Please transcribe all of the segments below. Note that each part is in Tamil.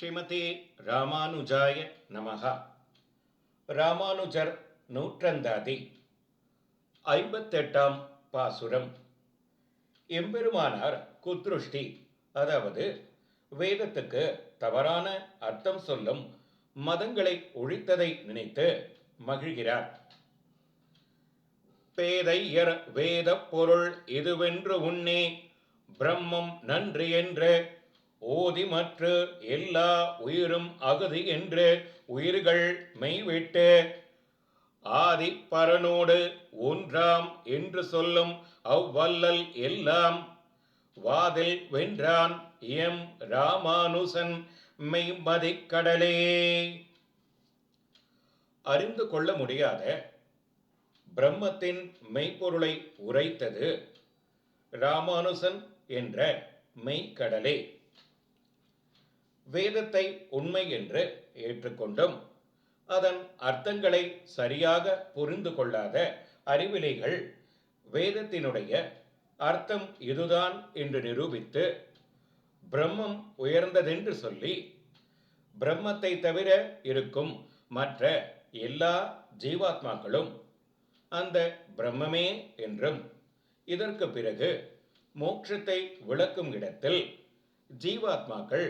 ஸ்ரீமதி ராமானுஜாய நமகா ராமானுஜர் நூற்றந்தாதி. ஐம்பத்தெட்டாம் பாசுரம். எம்பெருமானார் குத்ருஷ்டி அதாவது வேதத்துக்கு தவறான அர்த்தம் சொல்லும் மதங்களை ஒழித்ததை நினைத்து மகிழ்கிறார். பேதையர் வேத பொருள் இதுவென்று உன்னே பிரம்மம் நன்று என்று ஓதி மற்று எல்லா உயிரும் அகுதி என்று உயிர்கள் மெய்விட்டு ஆதிப்பரனோடு ஒன்றாம் என்று சொல்லும் அவ்வல்லல் எல்லாம் வாதில் வென்றான் எம் ராமானுசன் மெய்மதிக் கடலே. அறிந்து கொள்ள முடியாத பிரம்மத்தின் மெய்ப்பொருளை உரைத்தது ராமானுசன் என்ற மெய்க்கடலே. வேதத்தை உண்மை என்று ஏற்றுக்கொண்டும். அதன் அர்த்தங்களை சரியாக புரிந்து கொள்ளாத அறிவிலைகள் வேதத்தினுடைய அர்த்தம் இதுதான் என்று நிரூபித்து பிரம்மம் உயர்ந்ததென்று சொல்லி பிரம்மத்தை தவிர இருக்கும் மற்ற எல்லா ஜீவாத்மாக்களும் அந்த பிரம்மமே என்றும் இதற்கு பிறகு மோட்சத்தை விளக்கும் இடத்தில் ஜீவாத்மாக்கள்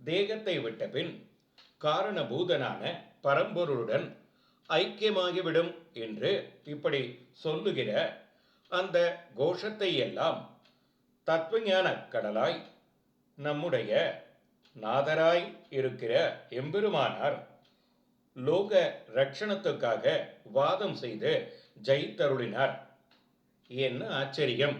தேகத்தை விட்ட பின் காரணபூதனான பரம்பொருளுடன் ஐக்கியமாகிவிடும் என்று இப்படி சொல்லுகிற அந்த கோஷத்தை எல்லாம் தத்துவஞான கடலாய் நம்முடைய நாதராய் இருக்கிற எம்பெருமானார் லோக ரட்சணத்துக்காக வாதம் செய்து ஜெயித்தருளினார். என்ன ஆச்சரியம்!